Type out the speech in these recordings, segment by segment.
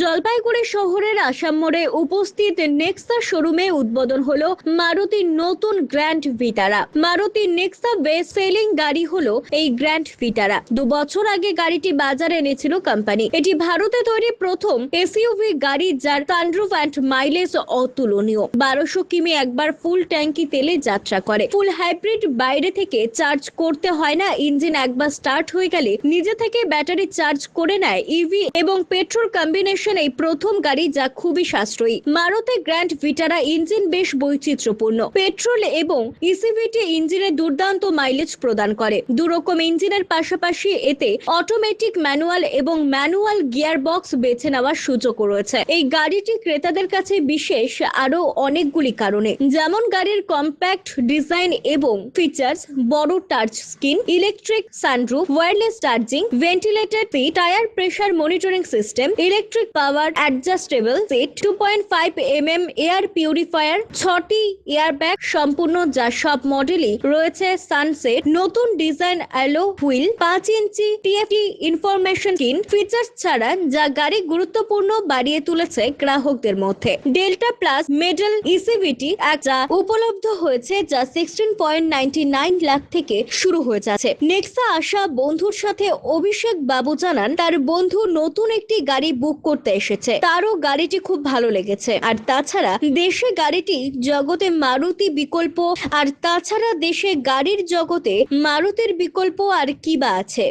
জলপাইগুড়ি শহরের আসাম মোড়ে উপস্থিত নেক্সা শোরুমে উদ্বোধন হলো মারুতির নতুন grand Vitara. Maruti Nexa best selling গাড়ি হলো এই গ্র্যান্ড ভিটারা। দু বছর আগে গাড়িটি বাজারে এনেছিল কোম্পানি। এটি ভারতে তৈরি প্রথম এসইউভি গাড়ি যার সানরুফ অ্যান্ড মাইলেজ অতুলনীয়। বারোশো কিমি একবার ফুল ট্যাঙ্কি তেলে যাত্রা করে। ফুল হাইব্রিড বাইরে থেকে চার্জ করতে হয় না। ইঞ্জিন একবার স্টার্ট হয়ে গেলে নিজে থেকে ব্যাটারি চার্জ করে নেয় ইভি এবং পেট্রোল কম্বিনেশন এই প্রথম গাড়ি যা খুবই সাশ্রয়ী। মারুতি গ্র্যান্ড ভিটারা ইঞ্জিন বেশ বৈচিত্র্যপূর্ণ। পেট্রোল এবং ইসিভিটি ইঞ্জিনে দুর্দান্ত মাইলেজ প্রদান করে। দুরকম ইঞ্জিনের পাশাপাশি এতে অটোমেটিক ম্যানুয়াল এবং ম্যানুয়াল গিয়ার বক্স বেছে নেওয়ার সুযোগও রয়েছে। এই গাড়িটি ক্রেতাদের কাছে বিশেষ আরও অনেকগুলি কারণে। যেমন গাড়ির কম্প্যাক্ট ডিজাইন এবং ফিচার্স, বড় touch screen, electric sunroof wireless charging, ventilated tyre pressure monitoring system, electric power adjustable seat two point five M M air purifier ছটি এয়ার ব্যাগ সম্পূর্ণ যা সব মডেলই রয়েছে সানসেট নতুন ডিজাইন অ্যালো হুইল পাঁচ ইঞ্চি TFT information কিন features ছাড়া যা গাড়ি গুরুত্বপূর্ণ বাড়িয়ে তুলেছে গ্রাহকদের মধ্যে। ডেল্টা প্লাস মেডেল ইসিভিটি যা উপলব্ধ হয়েছে যা sixteen point ninety nine lakh থেকে শুরু হয়ে যাচ্ছে। নেক্সা আসা বন্ধুর সাথে অভিষেক বাবু জানান, তার বন্ধু নতুন একটি গাড়ি বুক করতে এসেছে তারও গাড়িটি খুব ভালো লেগেছে আর তাছাড়া দেশে গাড়িটি জগতে মারুতি বিকল্প আর তাছাড়া দেশে গাড়ির জগতে মারুতির বিকল্প আর কি বা আছে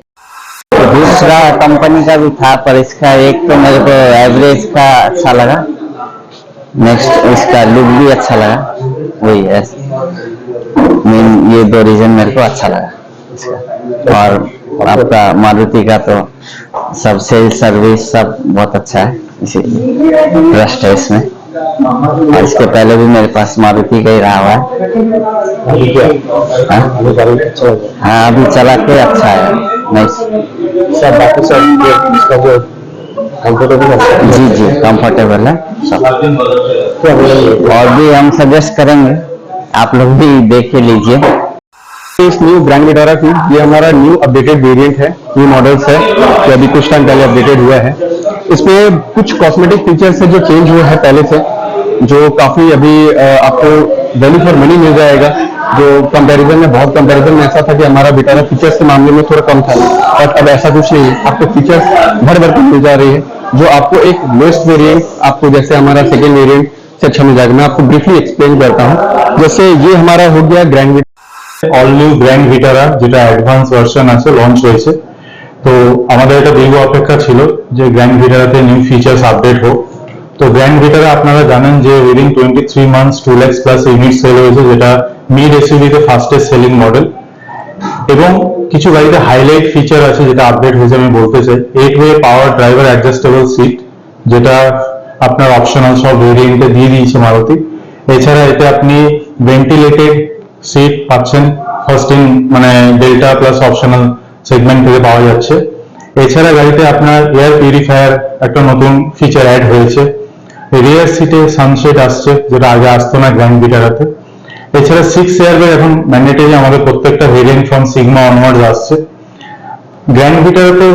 दूसरा कंपनी का भी था पर इसका एक तो मेरे को एवरेज का अच्छा लगा नेक्स्ट इसका लुक भी अच्छा लगा वही है मेन ये दो रीजन मेरे को अच्छा लगा इसका और आपका मारुति का तो सब सेल सर्विस सब बहुत अच्छा है इसीलिए ट्रस्ट है इसमें और इसके पहले भी मेरे पास मारुति का ही रहा हुआ है। हाँ? अभी अच्छा हो अभी चला के अच्छा है। नहीं सब बाकी सब इसका जो कंफर्टेबल है? जी जी कंफर्टेबल है। सब और भी हम सजेस्ट करेंगे। आप लोग भी देख के लीजिए। इस न्यू ब्रांड विटारा की ये हमारा न्यू अपडेटेड वेरिएंट है न्यू मॉडल्स है जो अभी कुछ टाइम पहले अपडेटेड हुआ है। इसमें कुछ कॉस्मेटिक फीचर्स है जो चेंज हुए हैं पहले से, जो काफ़ी अभी आपको वैल्यू फॉर मनी मिल जाएगा, जो कंपैरिजन में, बहुत कंपैरिजन में ऐसा था कि हमारा विटारा फीचर्स के मामले में थोड़ा कम था बट अब ऐसा कुछ नहीं है। आपको फीचर्स भर भर के मिल जा रही है, जो आपको एक लोएस्ट वेरिएंट आपको जैसे हमारा सेकेंड वेरिएंट से अच्छा मिल जाएगा। मैं आपको ब्रीफली एक्सप्लेन करता हूँ। जैसे ये हमारा हो गया grand all new grand Vitara যেটা অ্যাডভান্স ভার্সন আছে লঞ্চ হয়েছে। তো আমাদের এটা দীর্ঘ অপেক্ষা ছিল যে গ্র্যান্ড ভিটারাতে নিউ ফিচার্স আপডেট হোক। তো গ্র্যান্ড ভিটারা আপনারা জানেন যে within twenty three months two lakhs plus unit sale হয়েছে, যেটা মিড এসইউভিতে ফাস্টেস্ট সেলিং মডেল এবং কিছু গাড়িতে হাইলাইট ফিচার আছে যেটা আপডেট হয়েছে, আমি বলতে চাই। Eight way power driver adjustable seat যেটা আপনার অপশনাল সব ভেরিয়েন্টে দিয়ে দিয়েছে মারুতি। এছাড়া এতে আপনি ভেন্টিলেটেড সিট পাচ্ছেন ফার্স্ট ইন মানে ডেল্টা প্লাস অপশনাল সেগমেন্ট থেকে পাওয়া যাচ্ছে। এছাড়া গাড়িতে আপনার এয়ার পিউরিফায়ার একটা নতুন ফিচার অ্যাড হয়েছে। রিয়ার সিটে সানশেড আসছে, যেটা আগে আসতো না গ্র্যান্ড ভিটারাতে এছাড়া সিক্স এয়ার ব্যাগ এখন ম্যান্ডেটরি আমাদের প্রত্যেকটা ভেরিয়েন্ট ফ্রম সিগমা অনওয়ার্ডস আসছে। গ্র্যান্ড ভিটারাতে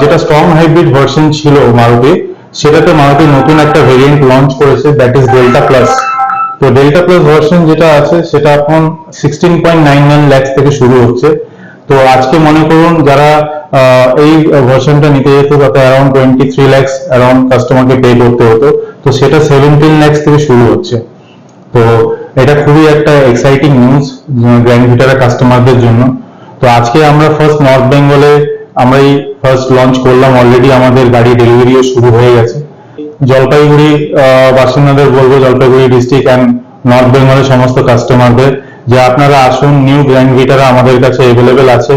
যেটা স্ট্রং হাইব্রিড ভার্সন ছিল মারুতি, সেটাতে মারুতি নতুন একটা ভেরিয়েন্ট লঞ্চ করেছে দ্যাট ইজ ডেল্টা প্লাস তো ডেল্টা প্লাস ভার্সন যেটা আছে, সেটা এখন sixteen point nine nine lakhs থেকে শুরু হচ্ছে। তো আজকে মনে করুন যারা এই ভার্সনটা নিতে যেত, তাতে around twenty three lakhs around কাস্টমারকে পে করতে হতো। তো সেটা সেভেন্টিন ল্যাক্স থেকে শুরু হচ্ছে। তো এটা খুবই একটা এক্সাইটিং নিউজ গ্র্যান্ড ভিটারা কাস্টমারদের জন্য। তো আজকে আমরা ফার্স্ট নর্থ বেঙ্গলে আমরা এই ফার্স্ট লঞ্চ করলাম। অলরেডি আমাদের গাড়ি ডেলিভারিও শুরু হয়ে গেছে। জলপাইগুড়ি বাসিন্দাদের বলব জলপাইগুড়ি ডিস্ট্রিক্ট অ্যান্ড নর্থ বেঙ্গলের সমস্ত কাস্টমারদের যে আপনারা আসুন নিউ গ্র্যান্ড ভিটারা আমাদের কাছে অ্যাভেলেবেল আছে।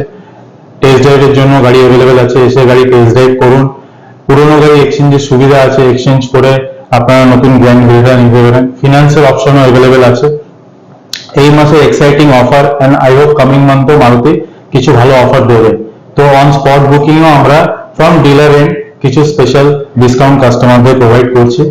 টেস্ট ড্রাইভের জন্য গাড়ি অ্যাভেলেবেল আছে, এসে গাড়ি টেস্ট ড্রাইভ করুন। পুরোনো গাড়ি এক্সচেঞ্জের সুবিধা আছে এক্সচেঞ্জ করে আপনারা নতুন গ্র্যান্ড ভিটারা নিতে পারেন। ফিনান্সের অপশনও অ্যাভেলেবেল আছে। এই মাসে exciting offer and I hope coming মান্থে Maruti কিছু ভালো অফার দেবে। তো অন স্পট বুকিংও আমরা ফ্রম ডিলার এন্ড কিছু স্পেশাল ডিসকাউন্ট কাস্টমারদের প্রোভাইড করছি।